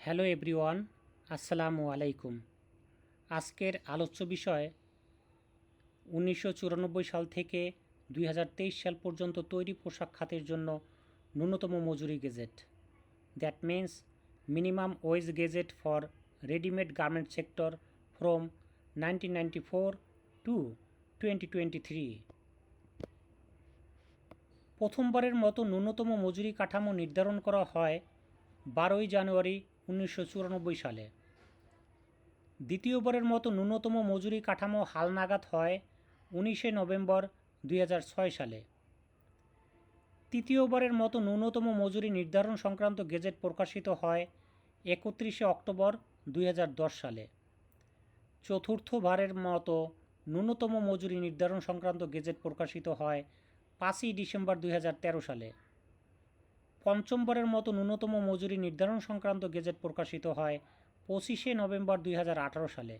Hello everyone, আসসালামু আলাইকুম। আজকের আলোচ্য বিষয়, উনিশশো চুরানব্বই সাল থেকে দুই হাজার তেইশ সাল পর্যন্ত তৈরি পোশাক খাতের জন্য ন্যূনতম মজুরি gazette. That means minimum wage gazette for readymade garment sector from nineteen ninety four to twenty twenty three প্রথমবারের মতো ন্যূনতম মজুরি কাঠামো নির্ধারণ করা হয় বারোই জানুয়ারি উনিশশো চুরানব্বই সালে। দ্বিতীয়বারের মতো ন্যূনতম মজুরি কাঠামো হালনাগাদ হয় উনিশে নভেম্বর দুই হাজার ছয় সালে। তৃতীয়বারের মতো ন্যূনতম মজুরি নির্ধারণ সংক্রান্ত গেজেট প্রকাশিত হয় একত্রিশে অক্টোবর দুই হাজার দশ সালে। চতুর্থবারের মতো ন্যূনতম মজুরি নির্ধারণ সংক্রান্ত গেজেট প্রকাশিত হয় পাঁচই ডিসেম্বর দুই হাজার তেরো সালে। পঞ্চমবারের মতো ন্যূনতম মজুরি নির্ধারণ সংক্রান্ত গেজেট প্রকাশিত হয় পঁচিশে নভেম্বর দুই হাজার আঠারো সালে।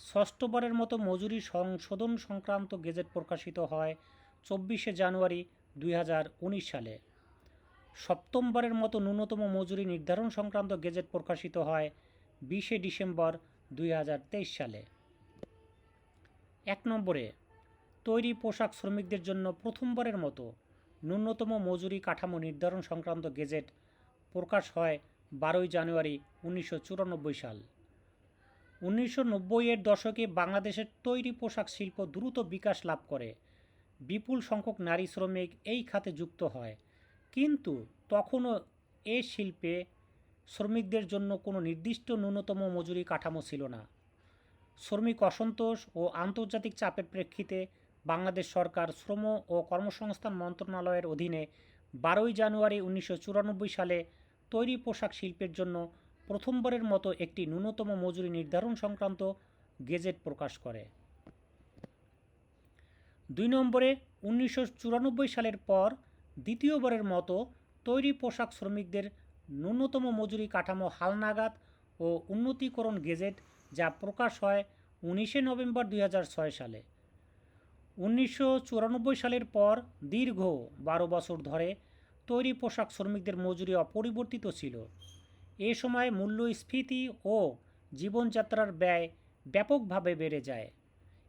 ষষ্ঠবারের মতো মজুরি সংশোধন সংক্রান্ত গেজেট প্রকাশিত হয় চব্বিশে জানুয়ারি দুই হাজার উনিশ সালে। সপ্তমবারের মতো ন্যূনতম মজুরি নির্ধারণ সংক্রান্ত গেজেট প্রকাশিত হয় বিশে ডিসেম্বর দুই হাজার তেইশ সালে। এক নম্বরে, তৈরি পোশাক শ্রমিকদের জন্য প্রথমবারের মতো ন্যূনতম মজুরি কাঠামো নির্ধারণ সংক্রান্ত গেজেট প্রকাশ হয় বারোই জানুয়ারি উনিশশো চুরানব্বই সাল। উনিশশো নব্বইয়ের দশকে বাংলাদেশের তৈরি পোশাক শিল্প দ্রুত বিকাশ লাভ করে। বিপুল সংখ্যক নারী শ্রমিক এই খাতে যুক্ত হয়। কিন্তু তখনও এ শিল্পে শ্রমিকদের জন্য কোনো নির্দিষ্ট ন্যূনতম মজুরি কাঠামো ছিল না। শ্রমিক অসন্তোষ ও আন্তর্জাতিক চাপের প্রেক্ষিতে বাংলাদেশ সরকার শ্রম ও কর্মসংস্থান মন্ত্রণালয়ের অধীনে বারোই জানুয়ারি উনিশশো চুরানব্বই সালে তৈরি পোশাক শিল্পের জন্য প্রথমবারের মতো একটি ন্যূনতম মজুরি নির্ধারণ সংক্রান্ত গেজেট প্রকাশ করে। দুই নম্বরে উনিশশো চুরানব্বই সালের পর দ্বিতীয়বারের মতো তৈরি পোশাক শ্রমিকদের ন্যূনতম মজুরি কাঠামো হালনাগাদ ও উন্নতিকরণ গেজেট যা প্রকাশ হয় উনিশে নভেম্বর দুই হাজার ছয় সালে। উনিশশো চুরানব্বই সালের পর দীর্ঘ বারো বছর ধরে তৈরি পোশাক শ্রমিকদের মজুরি অপরিবর্তিত ছিল। এ সময় মূল্যস্ফীতি ও জীবনযাত্রার ব্যয় ব্যাপকভাবে বেড়ে যায়।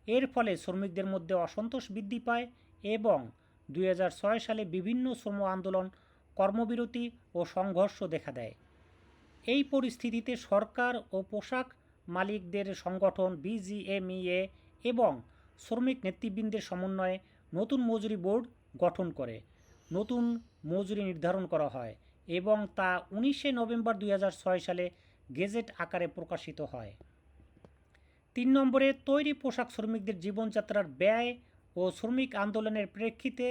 এর ফলে শ্রমিকদের মধ্যে অসন্তোষ বৃদ্ধি পায় এবং দুই হাজার ছয় সালে বিভিন্ন শ্রম আন্দোলন, কর্মবিরতি ও সংঘর্ষ দেখা দেয়। এই পরিস্থিতিতে সরকার ও পোশাক মালিকদের সংগঠন বিজিএমইএ এবং শ্রমিক নেতৃবৃন্দের সমন্বয়ে নতুন মজুরি বোর্ড গঠন করে, নতুন মজুরি নির্ধারণ করা হয় এবং তা উনিশে নভেম্বর দুই হাজার ছয় সালে গেজেট আকারে প্রকাশিত হয়। তিন নম্বরে, তৈরি পোশাক শ্রমিকদের জীবনযাত্রার ব্যয় ও শ্রমিক আন্দোলনের প্রেক্ষিতে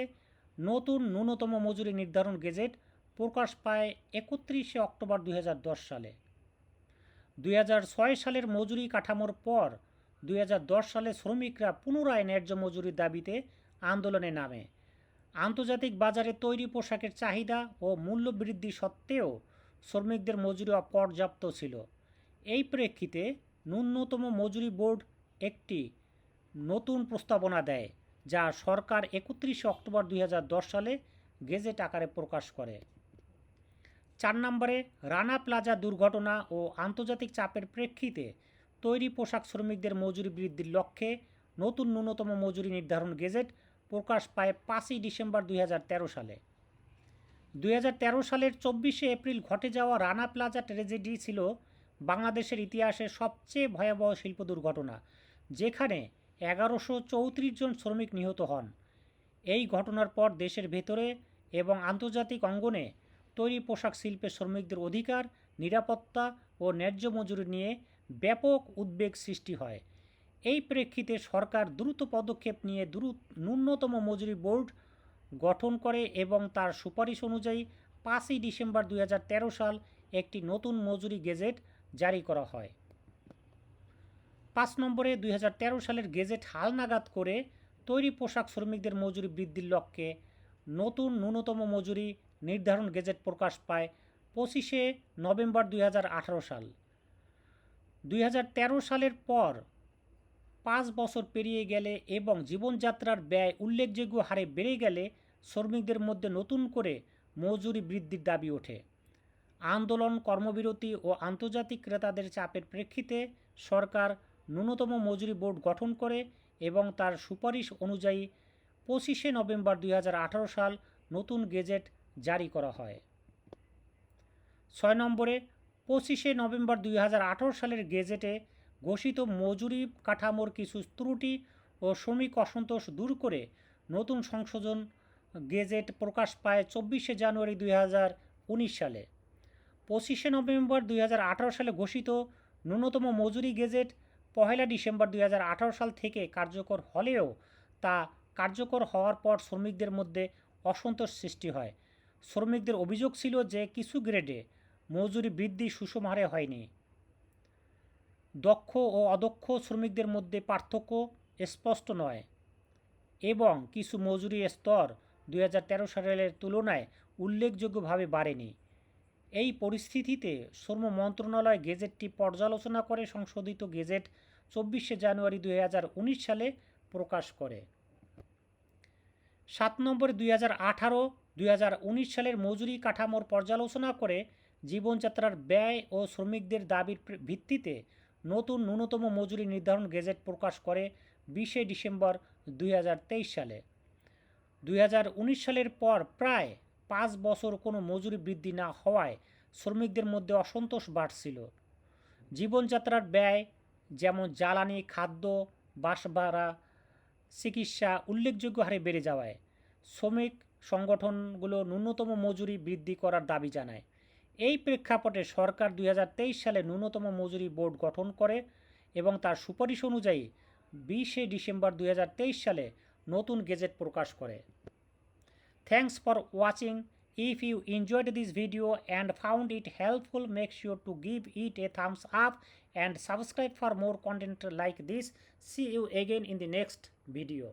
নতুন ন্যূনতম মজুরি নির্ধারণ গেজেট প্রকাশ পায় একত্রিশে অক্টোবর দু হাজার দশ সালে। দুই হাজার ছয় সালের মজুরি কাঠামোর পর দুই হাজার দশ সালে শ্রমিকরা পুনরায় ন্যায্য মজুরির দাবিতে আন্দোলনে নামে। আন্তর্জাতিক বাজারে তৈরি পোশাকের চাহিদা ও মূল্য বৃদ্ধি সত্ত্বেও শ্রমিকদের মজুরি অপর্যাপ্ত ছিল। এই প্রেক্ষিতে ন্যূনতম মজুরি বোর্ড একটি নতুন প্রস্তাবনা দেয়, যা সরকার একত্রিশে অক্টোবর দুই হাজার দশ সালে গেজেট আকারে প্রকাশ করে। চার নম্বরে রানা প্লাজা দুর্ঘটনা ও আন্তর্জাতিক চাপের প্রেক্ষিতে তৈরি পোশাক শ্রমিকদের মজুরি বৃদ্ধির লক্ষ্যে নতুন ন্যূনতম মজুরি নির্ধারণ গেজেট প্রকাশ পায় পাঁচই ডিসেম্বর দুই হাজার তেরো সালে। দুই হাজার তেরো সালের চব্বিশে এপ্রিল ঘটে যাওয়া রানা প্লাজা ট্রেজেডি ছিল বাংলাদেশের ইতিহাসে সবচেয়ে ভয়াবহ শিল্প দুর্ঘটনা, যেখানে এগারোশো চৌত্রিশ জন শ্রমিক নিহত হন। এই ঘটনার পর দেশের ভেতরে এবং আন্তর্জাতিক অঙ্গনে তৈরি পোশাক শিল্পের শ্রমিকদের অধিকার, নিরাপত্তা ও ন্যায্য মজুরি নিয়ে ব্যাপক উদ্বেগ সৃষ্টি হয়। এই প্রেক্ষিতে সরকার দ্রুত পদক্ষেপ নিয়ে দ্রুত ন্যূনতম মজুরি বোর্ড গঠন করে এবং তার সুপারিশ অনুযায়ী পাঁচই ডিসেম্বর দুই হাজার তেরো সাল একটি নতুন মজুরি গেজেট জারি করা হয়। পাঁচ নম্বরে দুই হাজার তেরো সালের গেজেট হালনাগাদ করে তৈরি পোশাক শ্রমিকদের মজুরি বৃদ্ধির লক্ষ্যে নতুন ন্যূনতম মজুরি নির্ধারণ গেজেট প্রকাশ পায় পঁচিশে নভেম্বর দুই হাজার আঠেরো সাল। দুই হাজার তেরো সালের পর পাঁচ বছর পেরিয়ে গেলে এবং জীবনযাত্রার ব্যয় উল্লেখযোগ্য হারে বেড়ে গেলে শ্রমিকদের মধ্যে নতুন করে মজুরি বৃদ্ধির দাবি ওঠে। আন্দোলন, কর্মবিরতি ও আন্তর্জাতিক ক্রেতাদের চাপের প্রেক্ষিতে সরকার ন্যূনতম মজুরি বোর্ড গঠন করে এবং তার সুপারিশ অনুযায়ী পঁচিশে নভেম্বর দুই হাজার আঠারো সাল নতুন গেজেট জারি করা হয়। ছয় নম্বরে পঁচিশে নভেম্বর দুই হাজার আঠেরো সালের গেজেটে ঘোষিত মজুরি কাঠামোর কিছু ত্রুটি ও শ্রমিক অসন্তোষ দূর করে নতুন সংশোধন গেজেট প্রকাশ পায় চব্বিশে জানুয়ারি দুই হাজার উনিশ সালে। পঁচিশে নভেম্বর দুই হাজার আঠেরো সালে ঘোষিত ন্যূনতম মজুরি গেজেট পহেলা ডিসেম্বর দুই হাজার আঠেরো সাল থেকে কার্যকর হলেও তা কার্যকর হওয়ার পর শ্রমিকদের মধ্যে অসন্তোষ সৃষ্টি হয়। শ্রমিকদের অভিযোগ ছিল যে কিছু গ্রেডে মজুরি বৃদ্ধি সুষম হারে হয়নি। দক্ষ ও অদক্ষ শ্রমিকদের মধ্যে পার্থক্য স্পষ্ট নয় এবং কিছু মজুরি স্তর দুই হাজার তেরো সালের তুলনায় উল্লেখযোগ্যভাবে বাড়েনি। এই পরিস্থিতিতে শ্রম মন্ত্রণালয় গেজেটটি পর্যালোচনা করে সংশোধিত গেজেট চব্বিশে জানুয়ারি দুই হাজার উনিশ সালে প্রকাশ করে। সাত নম্বরে দুই হাজার আঠারো দুই সালের মজুরি কাঠামোর পর্যালোচনা করে জীবনযাত্রার ব্যয় ও শ্রমিকদের দাবির ভিত্তিতে নতুন ন্যূনতম মজুরি নির্ধারণ গেজেট প্রকাশ করে বিশে ডিসেম্বর দুই হাজার তেইশ সালে। দুই হাজার উনিশ সালের পর প্রায় পাঁচ বছর কোনো মজুরি বৃদ্ধি না হওয়ায় শ্রমিকদের মধ্যে অসন্তোষ বাড়ছিল। জীবনযাত্রার ব্যয় যেমন জ্বালানি, খাদ্য, বাস ভাড়া, চিকিৎসা উল্লেখযোগ্য হারে বেড়ে যাওয়ায় শ্রমিক সংগঠনগুলো ন্যূনতম মজুরি বৃদ্ধি করার দাবি জানায়। এই প্রেক্ষাপটে সরকার দুই হাজার তেইশ সালে ন্যূনতম মজুরি বোর্ড গঠন করে এবং তার সুপারিশ অনুযায়ী বিশে ডিসেম্বর দুই হাজার তেইশ সালে নতুন গেজেট প্রকাশ করে। Thanks for watching. If you enjoyed this video and found it helpful, make sure to give it a thumbs up and subscribe for more content like this. See you again in the next video.